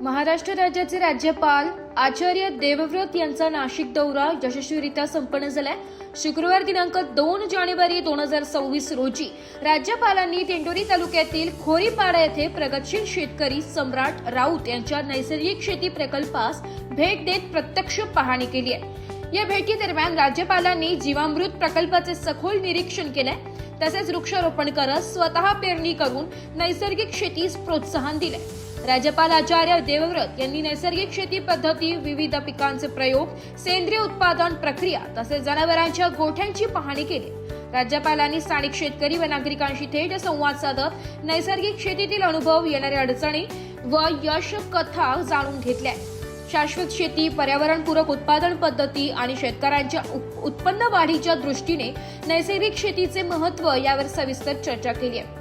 महाराष्ट्र राज्याचे राज्यपाल आचार्य देवव्रत यांचा नाशिक दौरा यशस्वीरित्या संपन्न झालाय. शुक्रवार दिनांक दोन जानेवारी दोन हजार सव्वीस रोजी राज्यपालांनी तेंडोरी तालुक्यातील खोरीपाडा येथे प्रगतशील शेतकरी सम्राट राऊत यांच्या नैसर्गिक शेती प्रकल्पास भेट देत प्रत्यक्ष पाहणी केली आहे. या भेटी दरम्यान राज्यपालांनी जीवामृत प्रकल्पाचे सखोल निरीक्षण केलंय. तसेच वृक्षारोपण करत स्वतः पेरणी करून नैसर्गिक शेतीस प्रोत्साहन दिले राज्यपाल आचार्य देवव्रत यांनी नैसर्गिक शेती पद्धती विविध पिकांचे प्रयोग सेंद्रिय उत्पादन प्रक्रिया तसेच जनावरांच्या गोठ्यांची पाहणी केली. राज्यपालांनी स्थानिक शेतकरी व नागरिकांशी थेट संवाद साधत नैसर्गिक शेतीतील अनुभव येणाऱ्या अडचणी व यश कथा जाणून घेतल्या. शाश्वत शेती पर्यावरणपूरक उत्पादन पद्धती आणि शेतकऱ्यांच्या उत्पन्न वाढीच्या दृष्टीने नैसर्गिक शेतीचे महत्त्व यावर सविस्तर चर्चा केली आहे.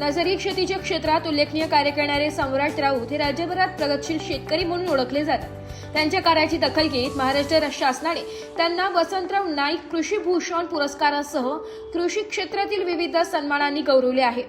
नैसर्गिक शेतीच्या क्षेत्रात उल्लेखनीय कार्य करणारे सम्राट राऊत हे राज्यभरात प्रगतशील शेतकरी म्हणून ओळखले जातात. त्यांच्या कार्याची दखल घेत महाराष्ट्र शासनाने त्यांना वसंतराव नाईक कृषी भूषण पुरस्कारासह कृषी क्षेत्रातील विविध सन्मानांनी गौरवले आहे.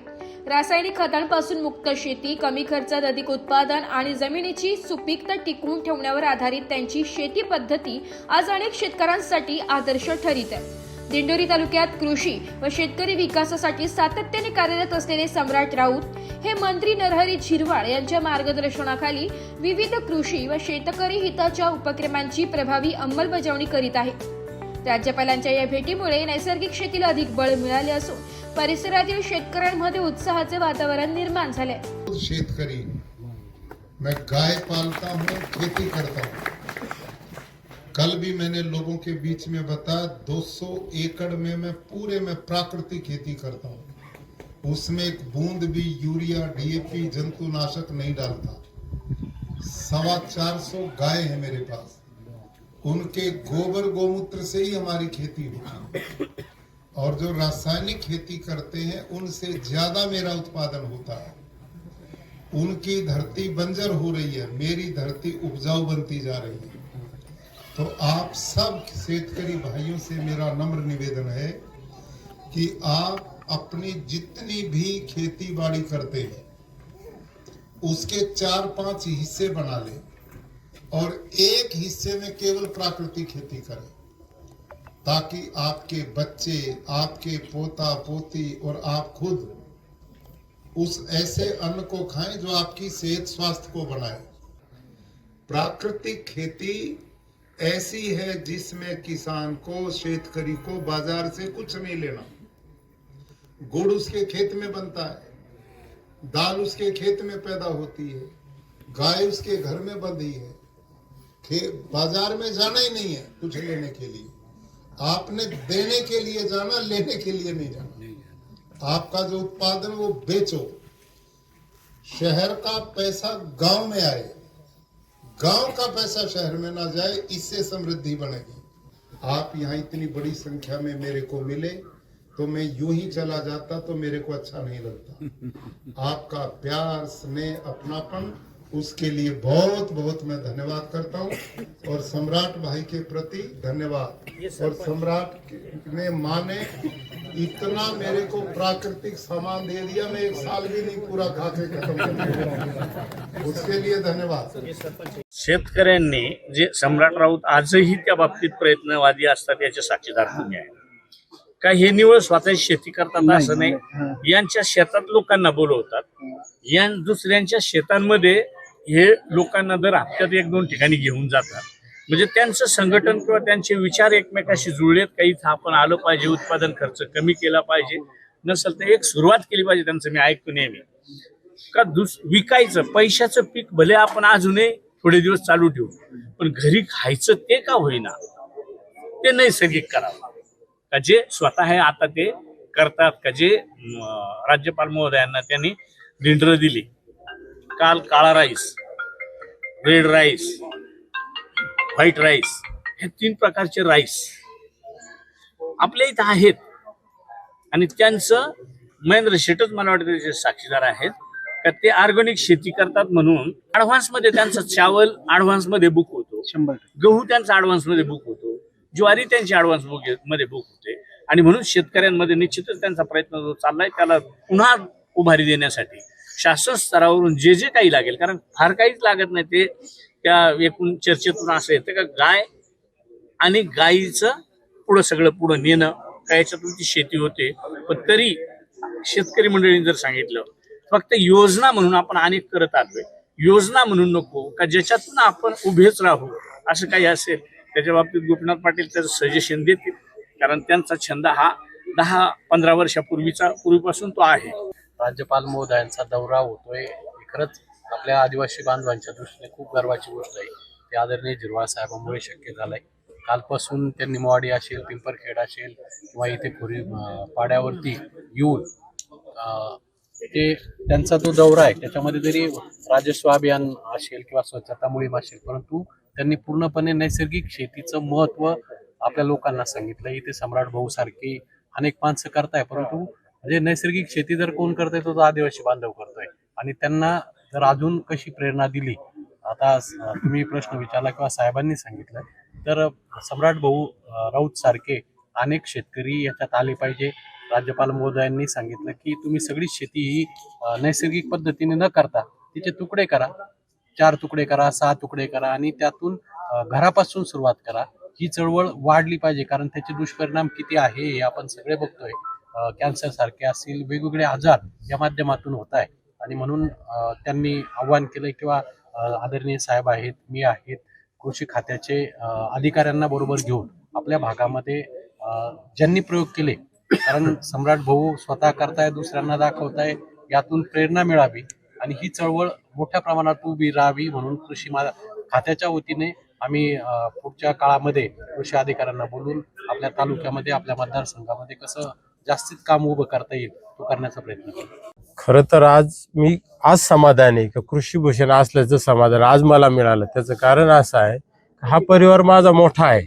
रासायनिक खतांपासून मुक्त शेती कमी खर्चात अधिक उत्पादन आणि जमिनीची सुपीकता टिकवून ठेवण्यावर आधारित त्यांची शेती पद्धती आज अनेक शेतकऱ्यांसाठी आदर्श ठरीत आहे. दिंडोरी तालुक्यात कृषी व शेतकरी विकासासाठी सातत्याने कार्यरत असलेले सम्राट राऊत हे मंत्री नरहरी झिरवाळ यांच्या मार्गदर्शनाखाली विविध कृषी व शेतकरी हिताच्या उपक्रमांची प्रभावी अंमलबजावणी करीत आहे राज्यपालांच्या या भेटीमुळे नैसर्गिक शेतीला अधिक बळ मिळाले असून परिसरातील शेतकऱ्यांमध्ये उत्साहाचे वातावरण निर्माण झाले शेतकरी मैं गाय पालता हूँ खेती करता हूँ. कल भी मैंने लोगों के बीच में बताया 200 एकड़ में मैं पूरे में प्राकृतिक खेती करता हूँ। उसमें एक बूंद भी यूरिया, डीएपी, जंतुनाशक नहीं डालता। सवा चार सौ गाय है मेरे पास। उनके गोबर गोमूत्र से ही हमारी खेती होती है। और जो रासायनिक खेती करते हैं, उनसे ज़्यादा मेरा उत्पादन होता है। उनकी धरती बंजर हो रही है। मेरी धरती उपजाऊ बनती जा रही है। तो आप सब शेतकरी भाइयों से मेरा नम्र निवेदन है कि आप अपनी जितनी भी खेती बाड़ी करते हैं, उसके चार पाँच हिस्से बना लें और एक हिस्से में केवल प्राकृतिक खेती करें, ताकि आपके बच्चे, आपके पोता, पोती और आप खुद उस ऐसे अन्न को खाएँ जो आपकी सेहत, स्वास्थ्य को बनाए। प्राकृतिक खेती ऐसी है जिसमें किसान को शेतकरी को बाज़ार से कुछ नहीं लेना। गुड़ उसके खेत में बनता है दाल उसके खेत में पैदा होती है गाय उसके घर में बंधी है। बाज़ार में जाना ही नहीं है कुछ लेने के लिए। आपने देने के लिए जाना लेने के लिए नहीं जाना। आपका जो उत्पादन वो बेचो। शहर का पैसा गाँव में आए। गाँव का पैसा शहर में ना जाए, इससे समृद्धि बनेगी। आप यहाँ इतनी बड़ी संख्या में मेरे को मिले तो मैं यूँ ही चला जाता तो मेरे को अच्छा नहीं लगता। आपका प्यार, स्नेह, अपनापन उसके लिए बहुत बहुत मैं धन्यवाद करता हूँ। और सम्राट भाई के प्रति धन्यवाद। और सम्राट ने माँ ने इतना मेरे को प्राकृतिक सामान दे दिया मैं एक साल भी नहीं पूरा खा के खत्म उसके लिए धन्यवाद। शेतकऱ्यांनी जे सम्राट राऊत आजही त्या बाबतीत प्रयत्नवादी असतात याचे साक्षीदार तुम्ही आहे. का हे निवळ स्वतःची शेती करतात असं नाही. यांच्या शेतात लोकांना बोलवतात. या दुसऱ्यांच्या शेतांमध्ये हे लोकांना दर हप्त्यात एक दोन ठिकाणी घेऊन जातात. म्हणजे त्यांचं संघटन किंवा त्यांचे विचार एकमेकाशी जुळलेत. का इथं आपण आलं पाहिजे उत्पादन खर्च कमी केला पाहिजे. नसेल तर एक सुरुवात केली पाहिजे त्यांचं मी ऐकतो नेहमी. का दुस विकायचं पैशाचं पीक भले आपण अजूनही थोडे दिवस चालू ठेवू पण घरी खायचं ते का होईना? ते नैसर्गिक करावं का जे स्वतः आहे आता ते करतात का जे राज्यपाल महोदयांना त्यांनी डिंडर दिली. काल काळा rice red rice white rice हे तीन प्रकारचे राईस आपल्या इथं आहेत. आणि त्यांचं महेंद्र शेटच मला वाटतं त्याचे साक्षीदार आहेत का ते ऑर्गॅनिक शेती करतात म्हणून मध्ये त्यांचं चावल ऍडव्हान्समध्ये बुक होतो. शंभर गहू त्यांचा मध्ये बुक होतो. ज्वारी त्यांची ऍडव्हान्स बुकमध्ये बुक होते. आणि म्हणून शेतकऱ्यांमध्ये निश्चितच त्यांचा प्रयत्न जो चाललाय त्याला पुन्हा उभारी देण्यासाठी शासन स्तरावरून जे जे काही लागेल कारण फार काहीच लागत नाही ते त्या एकूण चर्चेतून असं येतं का गाय आणि गायीचं पुढं सगळं पुढं नेणं गायच्यातून ती शेती होते. पण तरी शेतकरी मंडळींनी जर सांगितलं फक्त योजना म्हणून आपण अनेक करत आलोय. योजना म्हणून नको का ज्याच्यातून आपण उभेच राहू असं काही असेल त्याच्या बाबतीत गोपीनाथ पाटील त्याचं सजेशन देतील. कारण त्यांचा छंद हा दहा पंधरा वर्षापूर्वीचा पूर्वीपासून तो आहे. राज्यपाल महोदयांचा दौरा होतोय. ही खरंच आपल्या आदिवासी बांधवांच्या दृष्टीने खूप गर्वाची गोष्ट आहे. ते आदरणीय झिरवाळ साहेबांमुळे शक्य झालंय. कालपासून ते निमवाडी असेल पिंपरखेड असेल किंवा इथे खोरी पाड्यावरती येऊन ते त्यांचा जो दौरा आहे. त्याच्यामध्ये जरी राजस्व अभियान असेल किंवा स्वच्छता मोहीम असेल परंतु त्यांनी पूर्णपणे नैसर्गिक शेतीचं महत्त्व आपल्या लोकांना सांगितलं. इथे सम्राट भाऊ सारखी अनेक माणसं करताय परंतु म्हणजे नैसर्गिक शेती जर कोण करतोय तो तो आदिवासी बांधव करतोय. आणि त्यांना जर अजून कशी प्रेरणा दिली आता तुम्ही प्रश्न विचारला किंवा साहेबांनी सांगितलं तर सम्राट भाऊ राऊत सारखे अनेक शेतकरी याच्यात आले पाहिजे. राज्यपाल महोदयांनी सांगितलं की तुम्ही सगळी शेती ही नैसर्गिक पद्धतीने न करता तिचे तुकडे करा. चार तुकडे करा सहा तुकडे करा आणि त्यातून घरापासून सुरुवात करा. ही चळवळ वाढली पाहिजे कारण त्याचे दुष्परिणाम किती आहे हे आपण सगळे बघतोय. कॅन्सर सारखे असतील वेगवेगळे आजार या माध्यमातून होत आहे. आणि म्हणून त्यांनी आव्हान केलंय किंवा आदरणीय साहेब आहेत मी आहेत कृषी खात्याचे अधिकाऱ्यांना बरोबर घेऊन आपल्या भागामध्ये ज्यांनी प्रयोग केले कारण सम्राट भाऊ स्वतः करताय दुसऱ्यांना दाखवताय यातून प्रेरणा मिळावी आणि ही चळवळ मोठ्या प्रमाणात उभी राहावी म्हणून कृषी मा खात्याच्या वतीने आम्ही पुढच्या काळामध्ये कृषी अधिकाऱ्यांना बोलून आपल्या तालुक्यामध्ये आपल्या मतदारसंघामध्ये कसं जास्तीत काम उभं करता येईल तो करण्याचा प्रयत्न करू. खरं तर आज मी आज समाधान आहे की? कृषी भूषण असल्याचं समाधान आज मला मिळालं. त्याचं कारण असं आहे हा परिवार माझा मोठा आहे.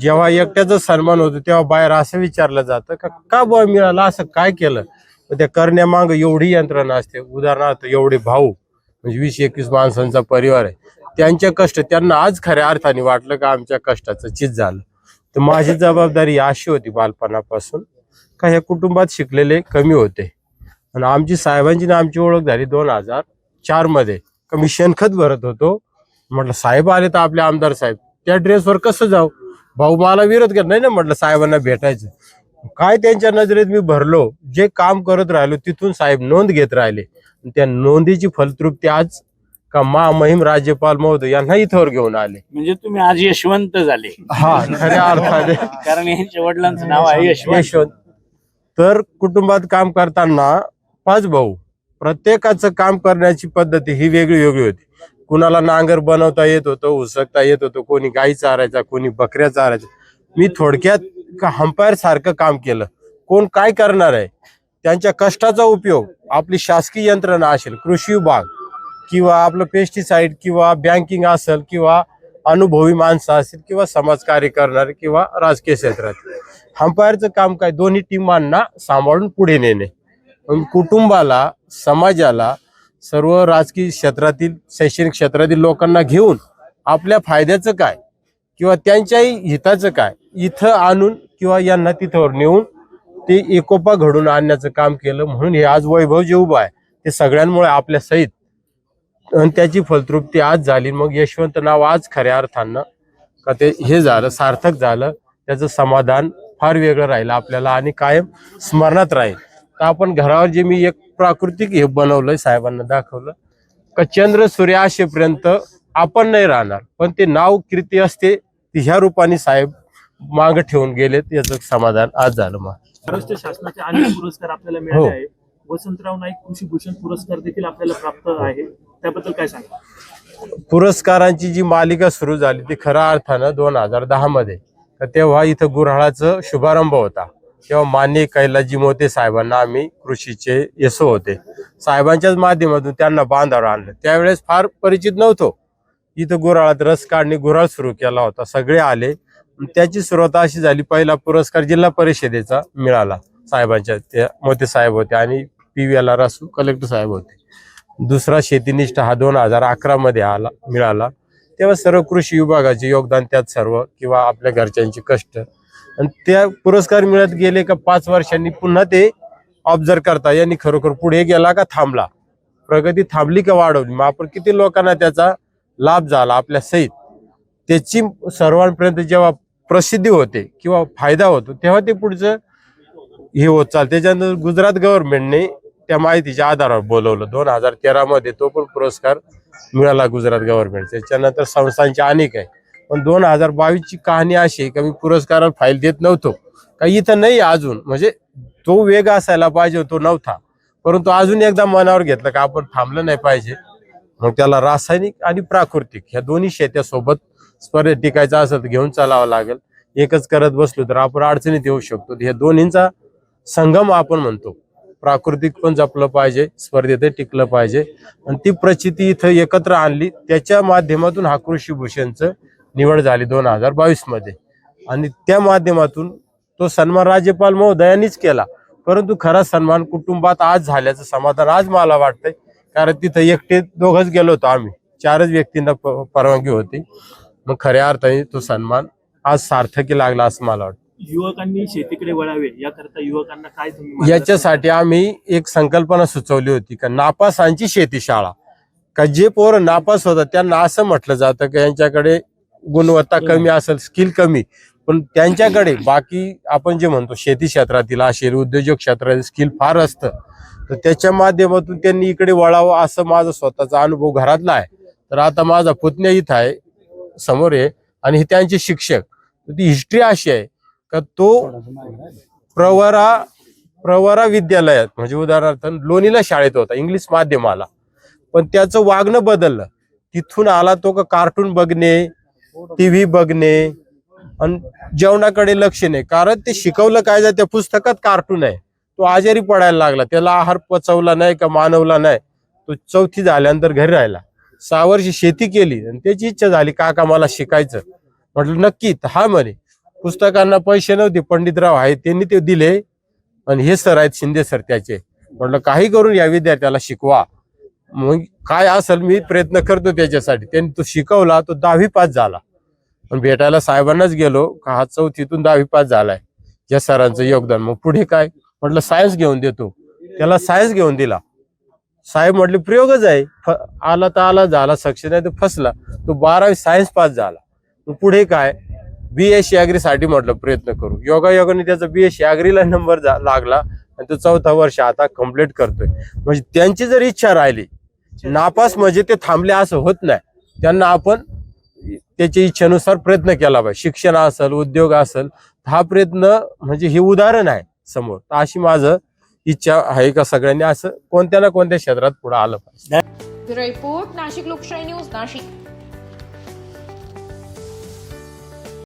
जेव्हा एकट्याचा सन्मान होतो तेव्हा बाहेर असं विचारलं जातं का का बुवा मिळालं? असं काय केलं? त्या करण्यामागं एवढी यंत्रणा असते. उदाहरणार्थ एवढे भाऊ म्हणजे वीस एकवीस माणसांचा परिवार आहे. त्यांच्या कष्ट त्यांना आज खऱ्या अर्थाने वाटलं का आमच्या कष्टाचं चित झालं. तर माझी जबाबदारी अशी होती बालपणापासून का ह्या कुटुंबात शिकलेले कमी होते. आणि आमची साहेबांची ना आमची ओळख झाली दोन हजार चारमध्ये. का मी शेणखत भरत होतो. म्हटलं साहेब आले तर आपले आमदार साहेब. त्या ड्रेसवर कसं जाऊ? भाऊ मला विरोध केला नाही ना. म्हटलं साहेबांना भेटायचं. काय त्यांच्या नजरेत मी भरलो. जे काम करत राहिलो तिथून साहेब नोंद घेत राहिले. आणि त्या नोंदीची फलतृप्ती आज का मा महिम राज्यपाल महोदय यांना इथवर घेऊन आले. म्हणजे तुम्ही आज यशवंत झाले. हा खऱ्या अर्थाने. कारण यांच्या वडिलांचं नाव आहे यशवंत. तर कुटुंबात काम करताना पाच भाऊ. प्रत्येकाचं काम करण्याची पद्धती ही वेगळी वेगळी होती. कुणाला नांगर बनवता येत होतं उसकता येत होतं कोणी गाई चारायचा कोणी बकऱ्या चारायचा. मी थोडक्यात हंपायर सारखं काम केलं. कोण काय करणार आहे? त्यांच्या कष्टाचा उपयोग. आपली शासकीय यंत्रणा असेल कृषी विभाग किंवा आपलं पेस्टिसाईड किंवा बँकिंग असेल किंवा अनुभवी माणसं असतील किंवा समाजकार्य करणारे किंवा राजकीय क्षेत्रात. अंपायरचं काम काय? दोन्ही टीमांना सांभाळून पुढे नेणे. पण कुटुंबाला समाजाला सर्व राजकीय क्षेत्रातील शैक्षणिक क्षेत्रातील लोकांना घेऊन आपल्या फायद्याचं काय? किंवा त्यांच्याही हिताचं काय? इथं आणून किंवा यांना तिथवर नेऊन ते एकोपा घडून आणण्याचं काम केलं म्हणून हे आज वैभव जे उभं आहे. ते सगळ्यांमुळे आपल्या सहित आणि त्याची फलतृप्ती आज झाली. मग यशवंत नाव आज खऱ्या अर्थानं का ते हे झालं सार्थक झालं. त्याचं समाधान फार वेगळं राहिलं आपल्याला आणि कायम स्मरणात राहील. तर आपण घरावर जे मी एक प्राकृतिक हे बनवलंय साहेबांना दाखवलं का चंद्र सूर्य असेपर्यंत आपण नाही राहणार. पण ते नाव कीर्ती असते ती ह्या रूपाने साहेब माग ठेवून गेलेत याचं समाधान आज झालं मग महाराष्ट्र शासनाचे अनेक पुरस्कार आपल्याला हो. मिळाले आहे वसंतराव नाईक कृषी भूषण पुरस्कार देखील आपल्याला प्राप्त आहे. त्याबद्दल काय सांगा पुरस्कारांची जी मालिका सुरू झाली ती खऱ्या अर्थानं दोन हजार दहा मध्ये. तर तेव्हा इथं गुऱ्हाळाचं शुभारंभ होता. तेव्हा मान्य कैलाजी मोते साहेबांना आम्ही कृषीचे यशो होते. साहेबांच्याच माध्यमातून त्यांना बांधावर आणलं. त्यावेळेस फार परिचित नव्हतो. इथं गुऱ्हाळात रस काढणे गुऱ्हाळ सुरू केला होता. सगळे आले. त्याची सुरुवात अशी झाली पहिला पुरस्कार जिल्हा परिषदेचा मिळाला. साहेबांच्या त्या मोते साहेब होते आणि पी व्ही एल आर असू कलेक्टर साहेब होते. दुसरा शेतीनिष्ठ हा दोन हजार अकरा मध्ये आला मिळाला. तेव्हा सर्व कृषी विभागाचे योगदान त्यात सर्व किंवा आपल्या घरच्यांचे कष्ट. आणि त्या पुरस्कार मिळत गेले का पाच वर्षांनी पुन्हा ते ऑब्झर्व करता. यांनी खरोखर पुढे गेला का थांबला? प्रगती थांबली का वाढवली? मग आपण किती लोकांना त्याचा लाभ झाला आपल्या सहित? त्याची सर्वांपर्यंत जेव्हा प्रसिद्धी होते किंवा फायदा होतो तेव्हा ते पुढचं हे होत चालतं. त्याच्यानंतर गुजरात गव्हर्नमेंटने त्या माहितीच्या आधारावर बोलवलं. दोन हजार तेरामध्ये तो पण पुरस्कार मिळाला गुजरात गव्हर्नमेंट त्याच्यानंतर संस्थांचे अनेक आहे. पण दोन हजार बावीस ची कहाणी अशी आहे का मी पुरस्काराला फाईल देत नव्हतो. काही इथं नाही अजून. म्हणजे तो वेग असायला पाहिजे तो नव्हता. परंतु अजून एकदा मनावर घेतलं का आपण थांबलं नाही पाहिजे. मग त्याला रासायनिक आणि प्राकृतिक ह्या दोन्ही शेत्यासोबत स्पर्धेत टिकायचं असेल तर घेऊन चालावं लागेल. एकच करत बसलो तर आपण अडचणीत येऊ शकतो. ह्या दोन्हींचा संगम आपण म्हणतो. प्राकृतिक पण जपलं पाहिजे स्पर्धेत टिकलं पाहिजे. आणि ती प्रचिती इथं एकत्र आणली. त्याच्या माध्यमातून हा कृषी भूषणचं निवड झाली दोन हजार बावीसमध्ये. आणि त्या माध्यमातून तो सन्मान राज्यपाल महोदयांनीच केला. परंतु खरा सन्मान कुटुंबात आज झाल्याचं समाधान आज मला वाटतंय. कारण तिथं एकटे दोघच गेलो होतो आम्ही. चारच व्यक्तींना परवानगी होती. मग खऱ्या अर्थाने तो सन्मान आज सार्थकी लागला असं मला वाटतं युवकांनी शेतीकडे वळावे याकरता युवकांना काय तुम्ही याच्यासाठी आम्ही एक संकल्पना सुचवली होती का नापासांची शेती शाळा. का जे पोरं नापास होतात त्यांना असं म्हटलं जातं की यांच्याकडे गुणवत्ता कमी असेल स्किल कमी पण त्यांच्याकडे बाकी आपण जे म्हणतो शेती क्षेत्रातील असेल उद्योजक क्षेत्रातील स्किल फार असतं तर त्याच्या माध्यमातून त्यांनी इकडे वळावं असं माझा स्वतःचा अनुभव घरातला आहे. तर आता माझा पुतण्या इथं आहे समोर आहे आणि हे त्यांचे शिक्षक. तर ती हिस्ट्री अशी आहे का तो प्रवरा प्रवरा विद्यालयात म्हणजे उदाहरणार्थ लोणीला शाळेत होता इंग्लिश माध्यमाला पण त्याचं वागणं बदललं. तिथून आला तो का कार्टून बघणे टीव्ही बघणे आणि जेवणाकडे लक्ष नाही. कारण ते शिकवलं काय जातं त्या पुस्तकात कार्टून आहे. तो आजारी पडायला लागला. त्याला आहार पचवला नाही का मानवला नाही. तो चौथी झाल्यानंतर घरी राहिला. सहा वर्ष शेती केली आणि त्याची इच्छा झाली काका मला शिकायचं. म्हटलं नक्की हा म्हणे. पुस्तकांना पैसे नव्हते पंडितराव आहेत त्यांनी ते दिले. आणि हे सर आहेत शिंदे सर त्याचे. म्हटलं काही करून या विद्यार्थ्याला शिकवा. मग काय असेल मी प्रयत्न करतो त्याच्यासाठी. त्यांनी तो शिकवला तो दहावी पास झाला. पण भेटायला साहेबांनाच गेलो का हा चौथीतून दहावी पास झालाय. या सरांचं योगदान. मग पुढे काय? म्हटलं सायन्स घेऊन देतो. त्याला सायन्स घेऊन दिला. साहेब म्हटले प्रयोगच आहे. फ- आला तर आला झाला सक्सेस नाही तर फसला. तो बारावी सायन्स पास झाला. मग पुढे काय? बीएससी एससाठी म्हटलं प्रयत्न करू. योगा योगाने त्याचा बीएससी अॅग्रीला नंबर लागला आणि तो चौथा वर्ष आता कंप्लीट करतोय. म्हणजे त्यांची जर इच्छा राहिली नापास म्हणजे ते थांबले असं होत नाही. त्यांना आपण त्याच्या इच्छेनुसार प्रयत्न केला पाहिजे. शिक्षण असेल उद्योग असेल हा प्रयत्न म्हणजे हे उदाहरण आहे समोर. तर अशी माझं इच्छा आहे का सगळ्यांनी असं कोणत्या ना कोणत्या क्षेत्रात पुढे आलं पाहिजे. रिपोर्ट नाशिक लोकशाही न्यूज नाशिक.